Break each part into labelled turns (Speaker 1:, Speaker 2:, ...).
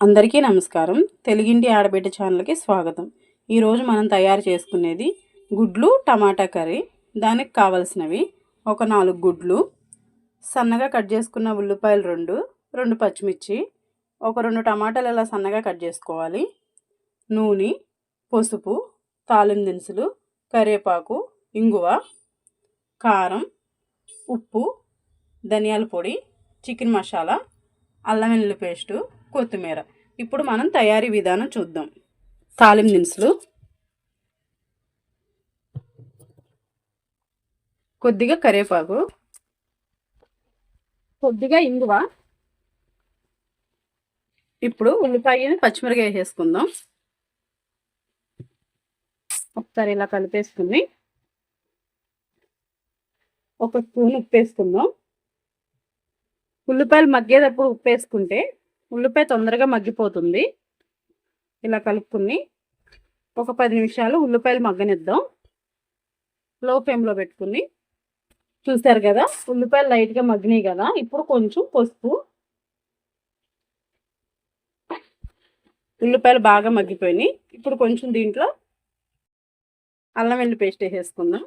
Speaker 1: అందరికీ నమస్కారం. తెలుగింటి ఆడబిడ్డ ఛానల్కి స్వాగతం. ఈరోజు మనం తయారు చేసుకునేది గుడ్లు టమాటా కర్రీ. దానికి కావలసినవి ఒక నాలుగు గుడ్లు సన్నగా కట్ చేసుకున్న ఉల్లిపాయలు రెండు రెండు పచ్చిమిర్చి ఒక రెండు టమాటాలు ఇలా సన్నగా కట్ చేసుకోవాలి. నూనె పసుపు తాలిం దినుసులు కరివేపాకు ఇంగువ కారం ఉప్పు ధనియాల పొడి చికెన్ మసాలా అల్లం వెల్లుల్లి పేస్టు కొత్తిమీర. ఇప్పుడు మనం తయారీ విధానం చూద్దాం. తాలిం దినుసులు. కొద్దిగా కరివేపాకు. కొద్దిగా ఇంగువ. ఇప్పుడు ఉల్లిపాయని పచ్చిమిరకాయ వేసేసుకుందాం ఒకసారి ఇలా కలిపేసుకుని ఒక స్పూన్ ఉప్పు వేసుకుందాం ఉల్లిపాయలు మగ్గేటప్పుడు ఉప్పు వేసుకుంటే ఉల్లిపాయ తొందరగా మగ్గిపోతుంది. ఇలా కలుపుకుని ఒక పది నిమిషాలు ఉల్లిపాయలు మగ్గనిద్దాం. లో ఫ్లేమ్లో పెట్టుకుని. చూసారు కదా ఉల్లిపాయలు లైట్గా మగ్గినాయి కదా ఇప్పుడు కొంచెం పసుపు. ఉల్లిపాయలు బాగా మగ్గిపోయినాయి. ఇప్పుడు కొంచెం దీంట్లో అల్లం వెల్లి పేస్ట్ వేసేసుకుందాం.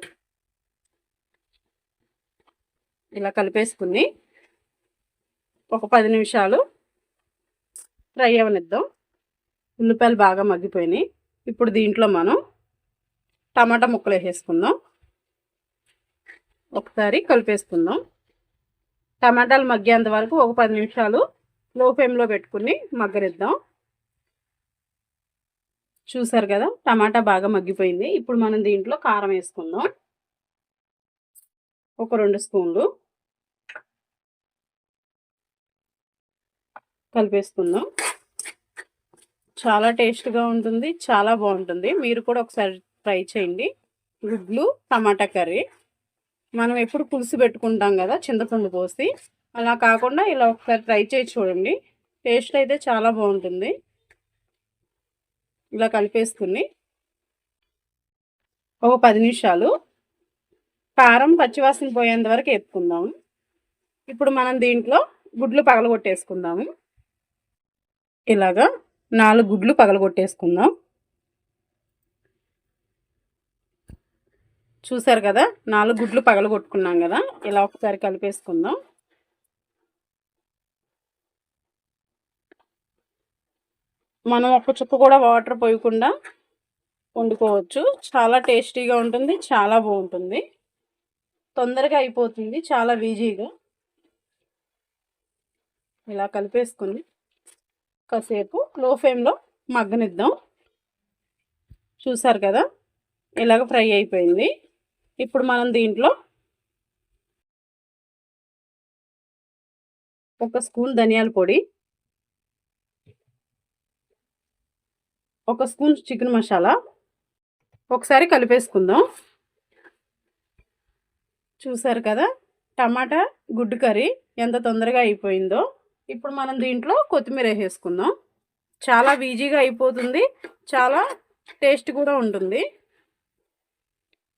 Speaker 1: ఇలా కలిపేసుకుని ఒక పది నిమిషాలు ఫ్రై అవనిద్దాం. ఉల్లిపాయలు బాగా మగ్గిపోయినాయి. ఇప్పుడు దీంట్లో మనం టమాటా ముక్కలు వేసేసుకుందాం. ఒకసారి కలిపేసుకుందాం. టమాటాలు మగ్గేంత వరకు ఒక పది నిమిషాలు లో ఫ్లేమ్లో పెట్టుకుని మగ్గనిద్దాం. చూసారు కదా టమాటా బాగా మగ్గిపోయింది. ఇప్పుడు మనం దీంట్లో కారం వేసుకుందాం. ఒక రెండు స్పూన్లు కలిపేసుకుందాం. చాలా టేస్ట్గా ఉంటుంది చాలా బాగుంటుంది. మీరు కూడా ఒకసారి ట్రై చేయండి. గుడ్లు టమాటా కర్రీ. మనం ఎప్పుడు పులుసు పెట్టుకుంటాం కదా చింతపండు పోసి అలా కాకుండా ఇలా ఒకసారి ట్రై చేసి చూడండి. టేస్ట్ అయితే చాలా బాగుంటుంది. ఇలా కలిపేసుకుని ఒక పది నిమిషాలు కారం పచ్చివాసన పోయేంత వరకు ఎత్తుకుందాము ఇప్పుడు మనం దీంట్లో గుడ్లు పగలగొట్టేసుకుందాము. ఇలాగా నాలుగు గుడ్లు పగలగొట్టేసుకుందాం. చూసారు కదా నాలుగు గుడ్లు పగలగొట్టుకున్నాం కదా ఇలా ఒకసారి కలిపేసుకుందాం. మనం ఒక చుక్క కూడా వాటర్ పోయకుండా వండుకోవచ్చు. చాలా టేస్టీగా ఉంటుంది చాలా బాగుంటుంది. తొందరగా అయిపోతుంది చాలా ఈజీగా. ఇలా కలిపేసుకుంది కాసేపు లో ఫ్లేమ్లో మగ్గనిద్దాం. చూసారు కదా? ఇలాగ ఫ్రై అయిపోయింది. ఇప్పుడు మనం దీంట్లో ఒక స్పూన్ ధనియాల పొడి ఒక స్పూన్ చికెన్ మసాలా ఒకసారి కలిపేసుకుందాం. చూసారు కదా? టమాటా గుడ్డు కర్రీ ఎంత తొందరగా అయిపోయిందో. ఇప్పుడు మనం దీంట్లో కొత్తిమీర వేసేసుకుందాం. చాలా ఈజీగా అయిపోతుంది. చాలా టేస్ట్ కూడా ఉంటుంది.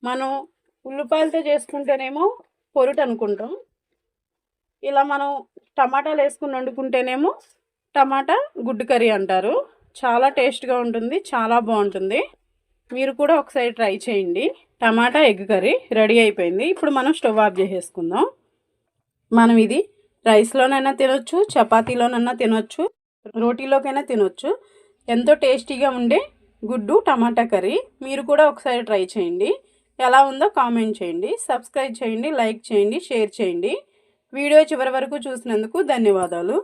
Speaker 1: మనం ఉల్లిపాయలతో చేసుకుంటేనేమో పొరుటు అనుకుంటాం. ఇలా మనం టమాటాలు వేసుకుని వండుకుంటేనేమో టమాటా గుడ్డు కర్రీ అంటారు. చాలా టేస్ట్గా ఉంటుంది. చాలా బాగుంటుంది. మీరు కూడా ఒకసారి ట్రై చేయండి. టమాటా ఎగ్ కర్రీ రెడీ అయిపోయింది. ఇప్పుడు మనం స్టవ్ ఆఫ్ చేసేసుకుందాం. మనం ఇది రైస్లోనైనా తినొచ్చు చపాతీలోనైనా తినొచ్చు రోటీలోకైనా తినొచ్చు. ఎంతో టేస్టీగా ఉండే గుడ్డు టమాటా కర్రీ మీరు కూడా ఒకసారి ట్రై చేయండి. ఎలా ఉందో కామెంట్ చేయండి. సబ్స్క్రైబ్ చేయండి లైక్ చేయండి షేర్ చేయండి. వీడియో చివరి వరకు చూసినందుకు ధన్యవాదాలు.